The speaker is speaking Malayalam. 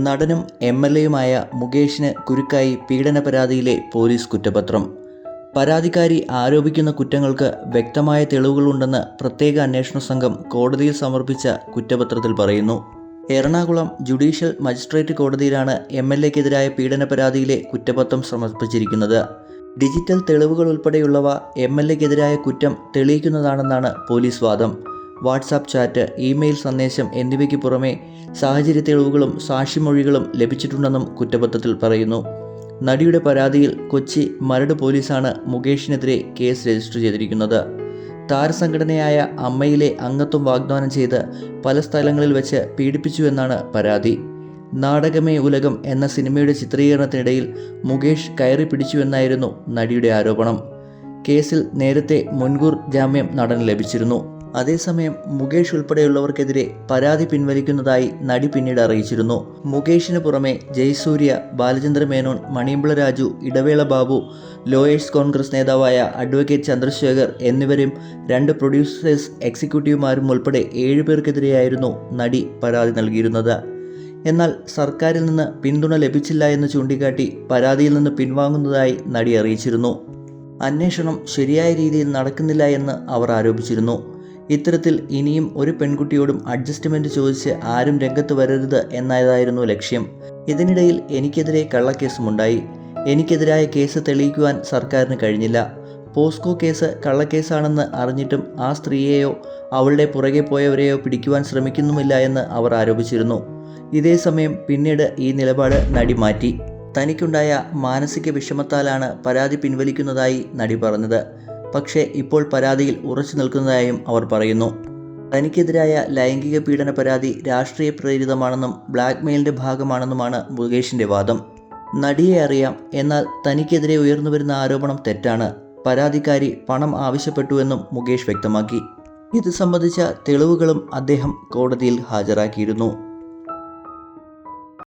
നടനും എം എൽ എയുമായ മുകേഷിന് കുരുക്കായി പീഡന പരാതിയിലെ പോലീസ് കുറ്റപത്രം. പരാതിക്കാരി ആരോപിക്കുന്ന കുറ്റങ്ങൾക്ക് വ്യക്തമായ തെളിവുകളുണ്ടെന്ന് പ്രത്യേക അന്വേഷണ സംഘം കോടതിയിൽ സമർപ്പിച്ച കുറ്റപത്രത്തിൽ പറയുന്നു. എറണാകുളം ജുഡീഷ്യൽ മജിസ്ട്രേറ്റ് കോടതിയിലാണ് എം എൽ എക്കെതിരായ പീഡന പരാതിയിലെ കുറ്റപത്രം സമർപ്പിച്ചിരിക്കുന്നത്. ഡിജിറ്റൽ തെളിവുകൾ ഉൾപ്പെടെയുള്ളവ എം എൽ എക്കെതിരായ കുറ്റം തെളിയിക്കുന്നതാണെന്നാണ് പോലീസ് വാദം. വാട്സാപ്പ് ചാറ്റ് ഇമെയിൽ സന്ദേശം എന്നിവയ്ക്ക് പുറമെ സാഹചര്യ തെളിവുകളും സാക്ഷിമൊഴികളും ലഭിച്ചിട്ടുണ്ടെന്നും കുറ്റപത്രത്തിൽ പറയുന്നു. നടിയുടെ പരാതിയിൽ കൊച്ചി മരട് പോലീസാണ് മുകേഷിനെതിരെ കേസ് രജിസ്റ്റർ ചെയ്തിരിക്കുന്നത്. താരസംഘടനയായ അമ്മയിലെ അംഗത്വം വാഗ്ദാനം ചെയ്ത് പല സ്ഥലങ്ങളിൽ വെച്ച് പീഡിപ്പിച്ചുവെന്നാണ് പരാതി. നാടകമേ ഉലകം എന്ന സിനിമയുടെ ചിത്രീകരണത്തിനിടയിൽ മുകേഷ് കയറി പിടിച്ചുവെന്നായിരുന്നു നടിയുടെ ആരോപണം. കേസിൽ നേരത്തെ മുൻകൂർ ജാമ്യം നടന് ലഭിച്ചിരുന്നു. അതേസമയം മുകേഷ് ഉൾപ്പെടെയുള്ളവർക്കെതിരെ പരാതി പിൻവലിക്കുന്നതായി നടി പിന്നീട് അറിയിച്ചിരുന്നു. മുകേഷിന് പുറമെ ജയസൂര്യ ബാലചന്ദ്ര മേനോൻ മണിയമ്പിള രാജു ഇടവേള ബാബു ലോയേഴ്സ് കോൺഗ്രസ് നേതാവായ അഡ്വക്കേറ്റ് ചന്ദ്രശേഖർ എന്നിവരും രണ്ട് പ്രൊഡ്യൂസേഴ്സ് എക്സിക്യൂട്ടീവുമാരും ഉൾപ്പെടെ ഏഴുപേർക്കെതിരെയായിരുന്നു നടി പരാതി നൽകിയിരുന്നത്. എന്നാൽ സർക്കാരിൽ നിന്ന് പിന്തുണ ലഭിച്ചില്ല എന്ന് ചൂണ്ടിക്കാട്ടി പരാതിയിൽ നിന്ന് പിൻവാങ്ങുന്നതായി നടി അറിയിച്ചിരുന്നു. അന്വേഷണം ശരിയായ രീതിയിൽ നടക്കുന്നില്ല എന്ന് അവർ ആരോപിച്ചിരുന്നു. ഇത്തരത്തിൽ ഇനിയും ഒരു പെൺകുട്ടിയോടും അഡ്ജസ്റ്റ്മെന്റ് ചോദിച്ച് ആരും രംഗത്ത് വരരുത് എന്നതായിരുന്നു ലക്ഷ്യം. ഇതിനിടയിൽ എനിക്കെതിരെ കള്ളക്കേസുമുണ്ടായി. എനിക്കെതിരായ കേസ് തെളിയിക്കുവാൻ സർക്കാരിന് കഴിഞ്ഞില്ല. പോസ്കോ കേസ് കള്ളക്കേസാണെന്ന് അറിഞ്ഞിട്ടും ആ സ്ത്രീയെയോ അവളുടെ പുറകെ പോയവരെയോ പിടിക്കുവാൻ ശ്രമിക്കുന്നുമില്ല എന്ന് അവർ ആരോപിച്ചിരുന്നു. ഇതേ സമയം പിന്നീട് ഈ നിലപാട് നടി മാറ്റി തനിക്കുണ്ടായ മാനസിക വിഷമത്താലാണ് പരാതി പിൻവലിക്കുന്നതായി നടി പറഞ്ഞത്. പക്ഷേ ഇപ്പോൾ പരാതിയിൽ ഉറച്ചു നിൽക്കുന്നതായും അവർ പറയുന്നു. തനിക്കെതിരായ ലൈംഗിക പീഡന പരാതി രാഷ്ട്രീയ പ്രേരിതമാണെന്നും ബ്ലാക്ക് മെയിലിന്റെ ഭാഗമാണെന്നുമാണ് മുകേഷിന്റെ വാദം. നടിയെ അറിയാം എന്നാൽ തനിക്കെതിരെ ഉയർന്നുവരുന്ന ആരോപണം തെറ്റാണ്. പരാതിക്കാരി പണം ആവശ്യപ്പെട്ടുവെന്നും മുകേഷ് വ്യക്തമാക്കി. ഇത് സംബന്ധിച്ച തെളിവുകളും അദ്ദേഹം കോടതിയിൽ ഹാജരാക്കിയിരുന്നു.